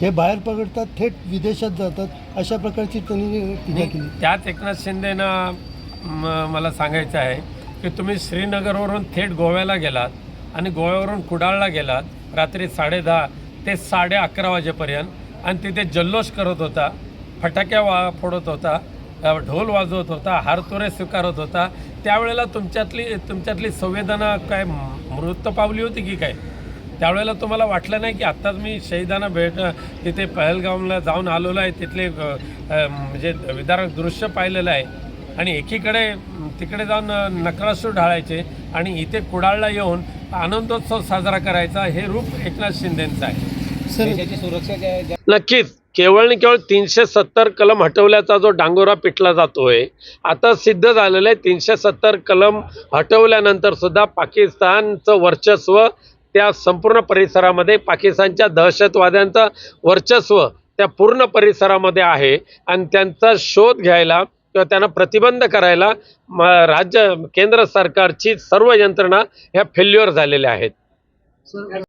हे बाहेर पकडतात थेट विदेशात जातात अशा प्रकारची त्यांनी टीका केली. त्याच एकनाथ शिंदेनं म- मला सांगायचं आहे की तुम्ही श्रीनगरवरून थेट गोव्याला गेलात आणि गोव्यावरून कुडाळला गेलात रात्री साडेदहा ते साडे अकरा वाजेपर्यंत आणि तिथे जल्लोष करत होता फटाक्या वा फोडत होता अ, ढोल वाजवत होता हारतोरे स्वीकारत होता त्यावेळेला तुमच्यातली तुमच्यातली संवेदना काय मृत पावली होती की काय? त्यावेळेला तुम्हाला वाटलं नाही की आत्ताच मी शहीदांना भेट तिथे पहलगामला जाऊन आलेलो आहे तिथले म्हणजे विदारक दृश्य पाहिलेलं आहे. आणि एकीकडे तिकडे जाऊन अ, नकरासूर ढाळायचे आणि इथे कुडाळला येऊन आनंदोत्सव साजरा करायचा हे रूप एकनाथ शिंदेंचं आहे? नक्कीच. केवळ आणि केवळ तीनशे सत्तर कलम हटवल्याचा जो डांगोरा पिटला जातोय आता सिद्ध झालेलं आहे तीनशे सत्तर कलम हटवल्यानंतर सुद्धा पाकिस्तानचं वर्चस्व त्या संपूर्ण परिसरामध्ये पाकिस्तानच्या दहशतवाद्यांचं वर्चस्व त्या पूर्ण परिसरामध्ये आहे. आणि त्यांचा शोध घ्यायला किंवा त्यांना प्रतिबंध करायला म राज्य केंद्र सरकारची सर्व यंत्रणा ह्या फेल्युअर झालेल्या आहेत.